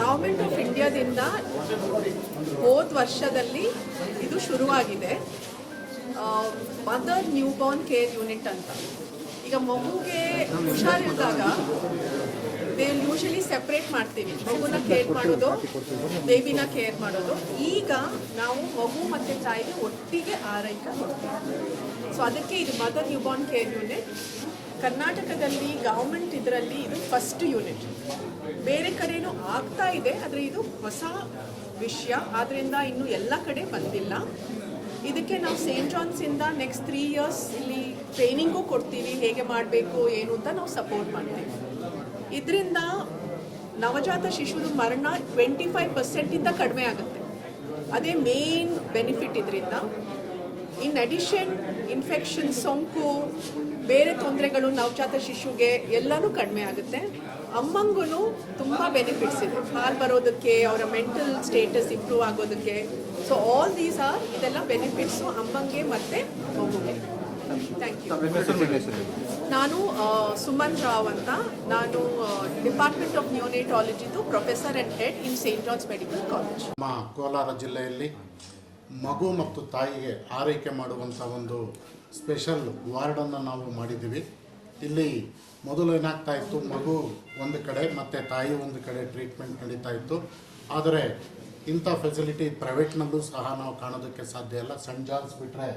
Government of ಇಂಡಿಯಾದಿಂದ ಹೋದ ವರ್ಷದಲ್ಲಿ ಇದು ಶುರುವಾಗಿದೆ. Mother newborn care unit ಅಂತ. ಈಗ ಮಗುಗೆ ಹುಷಾರಿದ್ದಾಗ ಯೂಶಲಿ ಸೆಪ್ರೇಟ್ ಮಾಡ್ತೀವಿ. ಮಗುನ ಕೇರ್ ಮಾಡೋದು ಬೇಬಿನ ಕೇರ್ ಮಾಡೋದು. ಈಗ ನಾವು ಮಗು ಮತ್ತು ತಾಯಿಗೆ ಒಟ್ಟಿಗೆ ಆರೈಕೆ ಕೊಡ್ತೀವಿ ಸೊ ಅದಕ್ಕೆ ಇದು mother newborn care unit ಕರ್ನಾಟಕದಲ್ಲಿ ಗೌರ್ಮೆಂಟ್ ಇದರಲ್ಲಿ ಇದು ಫಸ್ಟ್ ಯೂನಿಟ್ ಬೇರೆ ಕಡೆನೂ ಆಗ್ತಾ ಇದೆ, ಆದರೆ ಇದು ಹೊಸ ವಿಷಯ. ಆದ್ದರಿಂದ ಇನ್ನು ಎಲ್ಲ ಕಡೆ ಬಂದಿಲ್ಲ. ಇದಕ್ಕೆ ನಾವು ಸೇಂಟ್ ಜಾನ್ಸಿಂದ ನೆಕ್ಸ್ಟ್ ತ್ರೀ ಇಯರ್ಸ್ ಇಲ್ಲಿ ಟ್ರೈನಿಂಗು ಕೊಡ್ತೀವಿ, ಹೇಗೆ ಮಾಡಬೇಕು, ಏನು ಅಂತ ನಾವು ಸಪೋರ್ಟ್ ಮಾಡ್ತೀವಿ. ಇದರಿಂದ ನವಜಾತ ಶಿಶುದು ಮರಣ ಟ್ವೆಂಟಿ ಫೈವ್ ಪರ್ಸೆಂಟಿಂದ ಕಡಿಮೆ ಆಗುತ್ತೆ. ಅದೇ ಮೇನ್ ಬೆನಿಫಿಟ್ ಇದರಿಂದ. ಇನ್ ಅಡಿಷನ್ ಇನ್ಫೆಕ್ಷನ್ ಸೋಂಕು ಬೇರೆ ತೊಂದರೆಗಳು ನವಜಾತ ಶಿಶುಗೆ ಎಲ್ಲನೂ ಕಡಿಮೆ ಆಗುತ್ತೆ. ಅಮ್ಮಂಗೂ ತುಂಬ ಬೆನಿಫಿಟ್ಸ್ ಇದೆ. ಹಾಲು ಬರೋದಕ್ಕೆ ಅವರ ಮೆಂಟಲ್ ಸ್ಟೇಟಸ್ ಇಂಪ್ರೂವ್ ಆಗೋದಕ್ಕೆ. ಸೊ ಆಲ್ ದೀಸ್ ಆರ್ ಇದೆಲ್ಲ ಬೆನಿಫಿಟ್ಸು ಅಮ್ಮಂಗೆ ಮತ್ತೆ ಮಗುಗೆ. ಥ್ಯಾಂಕ್ ಯು ನಾನು ಸುಮನ್ ರಾವ್ ಅಂತ. ನಾನು department of ನ್ಯೂನೇಟಾಲಜಿದು professor and head in saint John's medical college Kolar ಜಿಲ್ಲೆಯಲ್ಲಿ ಮಗು ಮತ್ತು ತಾಯಿಗೆ ಆರೈಕೆ ಮಾಡುವಂಥ ಒಂದು ಸ್ಪೆಷಲ್ ವಾರ್ಡನ್ನು ನಾವು ಮಾಡಿದ್ದೀವಿ. ಇಲ್ಲಿ ಮೊದಲು ಏನಾಗ್ತಾ ಇತ್ತು, ಮಗು ಒಂದು ಕಡೆ ಮತ್ತು ತಾಯಿ ಒಂದು ಕಡೆ ಟ್ರೀಟ್ಮೆಂಟ್ ನಡೀತಾ ಇತ್ತು. ಆದರೆ ಇಂಥ ಫೆಸಿಲಿಟಿ ಪ್ರೈವೇಟ್ನಲ್ಲೂ ಸಹ ನಾವು ಕಾಣೋದಕ್ಕೆ ಸಾಧ್ಯ ಇಲ್ಲ. ಸೆಂಟ್ ಜಾನ್ಸ್ ಬಿಟ್ಟರೆ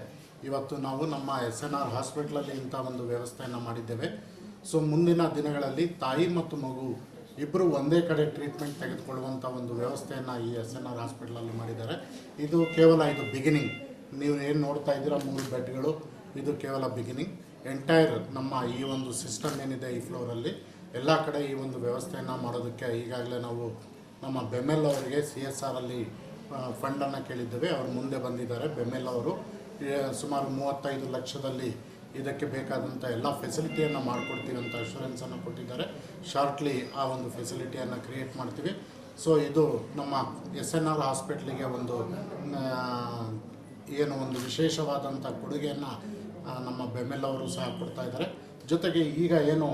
ಇವತ್ತು ನಾವು ನಮ್ಮ ಎಸ್ ಎನ್ ಆರ್ ಹಾಸ್ಪಿಟ್ಲಲ್ಲಿ ಇಂಥ ಒಂದು ವ್ಯವಸ್ಥೆಯನ್ನು ಮಾಡಿದ್ದೇವೆ. ಸೊ ಮುಂದಿನ ದಿನಗಳಲ್ಲಿ ತಾಯಿ ಮತ್ತು ಮಗು ಇಬ್ಬರು ಒಂದೇ ಕಡೆ ಟ್ರೀಟ್ಮೆಂಟ್ ತೆಗೆದುಕೊಳ್ಳುವಂಥ ಒಂದು ವ್ಯವಸ್ಥೆಯನ್ನು ಈ ಎಸ್ ಎನ್ ಆರ್ ಹಾಸ್ಪಿಟ್ಲಲ್ಲಿ ಮಾಡಿದ್ದಾರೆ. ಇದು ಕೇವಲ ಇದು ಬಿಗಿನಿಂಗ್ ನೀವು ಏನು ನೋಡ್ತಾ ಇದ್ದೀರಾ, ಮೂರು ಬೆಡ್ಗಳು, ಇದು ಕೇವಲ ಬಿಗಿನಿಂಗ್ ಎಂಟೈರ್ ನಮ್ಮ ಈ ಒಂದು ಸಿಸ್ಟಮ್ ಏನಿದೆ ಈ ಫ್ಲೋರಲ್ಲಿ ಎಲ್ಲ ಕಡೆ ಈ ಒಂದು ವ್ಯವಸ್ಥೆಯನ್ನು ಮಾಡೋದಕ್ಕೆ ಈಗಾಗಲೇ ನಾವು ನಮ್ಮ ಬೆಮೆಲ್ ಅವರಿಗೆ ಸಿ ಎಸ್ ಆರಲ್ಲಿ ಫಂಡನ್ನು ಕೇಳಿದ್ದೇವೆ. ಅವರು ಮುಂದೆ ಬಂದಿದ್ದಾರೆ. ಬೆಮೆಲ್ ಅವರು ಸುಮಾರು ಮೂವತ್ತೈದು ಲಕ್ಷದಲ್ಲಿ ಇದಕ್ಕೆ ಬೇಕಾದಂಥ ಎಲ್ಲ ಫೆಸಿಲಿಟಿಯನ್ನು ಮಾಡಿಕೊಡ್ತೀವಿ ಅಂತ ಅಶ್ಯೂರೆನ್ಸನ್ನು ಕೊಟ್ಟಿದ್ದಾರೆ. ಶಾರ್ಟ್ಲಿ ಆ ಒಂದು ಫೆಸಿಲಿಟಿಯನ್ನು ಕ್ರಿಯೇಟ್ ಮಾಡ್ತೀವಿ. ಸೊ ಇದು ನಮ್ಮ ಎಸ್ ಎನ್ ಆರ್ ಹಾಸ್ಪಿಟ್ಲಿಗೆ ಒಂದು ಏನು ಒಂದು ವಿಶೇಷವಾದಂಥ ಕೊಡುಗೆಯನ್ನು ನಮ್ಮ ಬೆಮ್ಮೆಲ್ ಅವರು ಸಹ ಕೊಡ್ತಾ ಇದ್ದಾರೆ. ಜೊತೆಗೆ ಈಗ ಏನು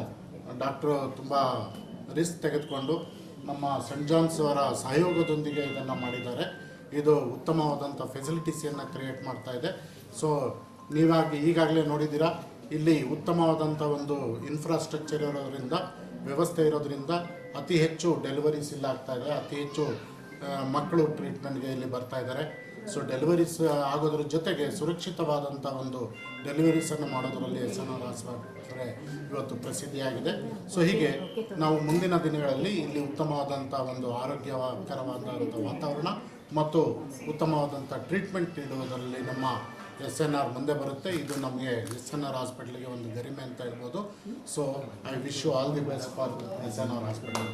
ಡಾಕ್ಟ್ರು ತುಂಬ ರಿಸ್ಕ್ ತೆಗೆದುಕೊಂಡು ನಮ್ಮ ಸೆಂಟ್ ಜಾನ್ಸ್ ಅವರ ಸಹಯೋಗದೊಂದಿಗೆ ಇದನ್ನು ಮಾಡಿದ್ದಾರೆ. ಇದು ಉತ್ತಮವಾದಂಥ ಫೆಸಿಲಿಟೀಸನ್ನು ಕ್ರಿಯೇಟ್ ಮಾಡ್ತಾ ಇದೆ. ಸೊ ನೀವಾಗಿ ಈಗಾಗಲೇ ನೋಡಿದ್ದೀರಾ, ಇಲ್ಲಿ ಉತ್ತಮವಾದಂಥ ಒಂದು ಇನ್ಫ್ರಾಸ್ಟ್ರಕ್ಚರ್ ಇರೋದ್ರಿಂದ, ವ್ಯವಸ್ಥೆ ಇರೋದ್ರಿಂದ ಅತಿ ಹೆಚ್ಚು ಡೆಲಿವರೀಸ್ ಇಲ್ಲ ಆಗ್ತಾ ಇದೆ, ಅತಿ ಹೆಚ್ಚು ಮಕ್ಕಳು ಟ್ರೀಟ್ಮೆಂಟ್ಗೆ ಇಲ್ಲಿ ಬರ್ತಾ ಇದ್ದಾರೆ. ಸೊ ಡೆಲಿವರೀಸ್ ಆಗೋದ್ರ ಜೊತೆಗೆ ಸುರಕ್ಷಿತವಾದಂಥ ಒಂದು ಡೆಲಿವರೀಸನ್ನು ಮಾಡೋದರಲ್ಲಿ ಎಸ್ ಎನ್ ಆರ್ ಆಸ್ಪತ್ರೆ ಇವತ್ತು ಪ್ರಸಿದ್ಧಿಯಾಗಿದೆ. ಸೊ ಹೀಗೆ ನಾವು ಮುಂದಿನ ದಿನಗಳಲ್ಲಿ ಇಲ್ಲಿ ಉತ್ತಮವಾದಂಥ ಒಂದು ಆರೋಗ್ಯಕರವಾದಂಥ ವಾತಾವರಣ ಮತ್ತು ಉತ್ತಮವಾದಂಥ ಟ್ರೀಟ್ಮೆಂಟ್ ನೀಡುವುದರಲ್ಲಿ ನಮ್ಮ ಎಸ್ ಎನ್ ಆರ್ ಮುಂದೆ ಬರುತ್ತೆ. ಇದು ನಮಗೆ ಎಸ್ ಎನ್ ಆರ್ ಹಾಸ್ಪಿಟ್ಲಿಗೆ ಒಂದು ಗರಿಮೆ ಅಂತ ಹೇಳ್ಬೋದು. So I wish you all the best for S N R hospital?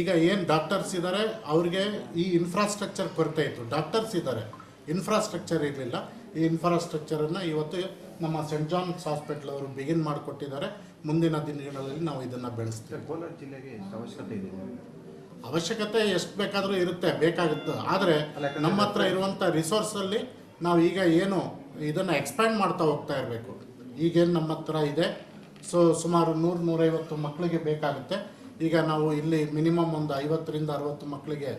ಈಗ ಏನು ಡಾಕ್ಟರ್ಸ್ ಇದ್ದಾರೆ ಅವ್ರಿಗೆ ಈ ಇನ್ಫ್ರಾಸ್ಟ್ರಕ್ಚರ್ ಕೊರತೆ ಇತ್ತು. ಡಾಕ್ಟರ್ಸ್ ಇದ್ದಾರೆ ಇನ್ಫ್ರಾಸ್ಟ್ರಕ್ಚರ್ ಇರಲಿಲ್ಲ. ಈ ಇನ್ಫ್ರಾಸ್ಟ್ರಕ್ಚರನ್ನು ಇವತ್ತು ನಮ್ಮ ಸೆಂಟ್ ಜಾನ್ಸ್ ಹಾಸ್ಪಿಟಲ್ ಅವರು ಬಿಗಿನ್ ಮಾಡಿಕೊಟ್ಟಿದ್ದಾರೆ. ಮುಂದಿನ ದಿನಗಳಲ್ಲಿ ನಾವು ಇದನ್ನು ಬೆಳೆಸ್ತೀವಿ. ಕೋಲಾರ ಜಿಲ್ಲೆಗೆ ಅವಶ್ಯಕತೆ ಇದೆ ಅವಶ್ಯಕತೆ ಎಷ್ಟು ಬೇಕಾದರೂ ಇರುತ್ತೆ ಬೇಕಾಗುತ್ತೆ. ಆದರೆ ನಮ್ಮ ಹತ್ರ ಇರುವಂಥ ರಿಸೋರ್ಸಲ್ಲಿ ನಾವು ಈಗ ಏನು ಇದನ್ನು ಎಕ್ಸ್ಪ್ಯಾಂಡ್ ಮಾಡ್ತಾ ಹೋಗ್ತಾ ಇರಬೇಕು. ಈಗೇನು ನಮ್ಮ ಹತ್ರ ಇದೆ. ಸೊ ಸುಮಾರು ನೂರು ನೂರೈವತ್ತು ಮಕ್ಕಳಿಗೆ ಬೇಕಾಗುತ್ತೆ. ಈಗ ನಾವು ಇಲ್ಲಿ ಮಿನಿಮಮ್ ಒಂದು ಐವತ್ತರಿಂದ ಅರವತ್ತು ಮಕ್ಕಳಿಗೆ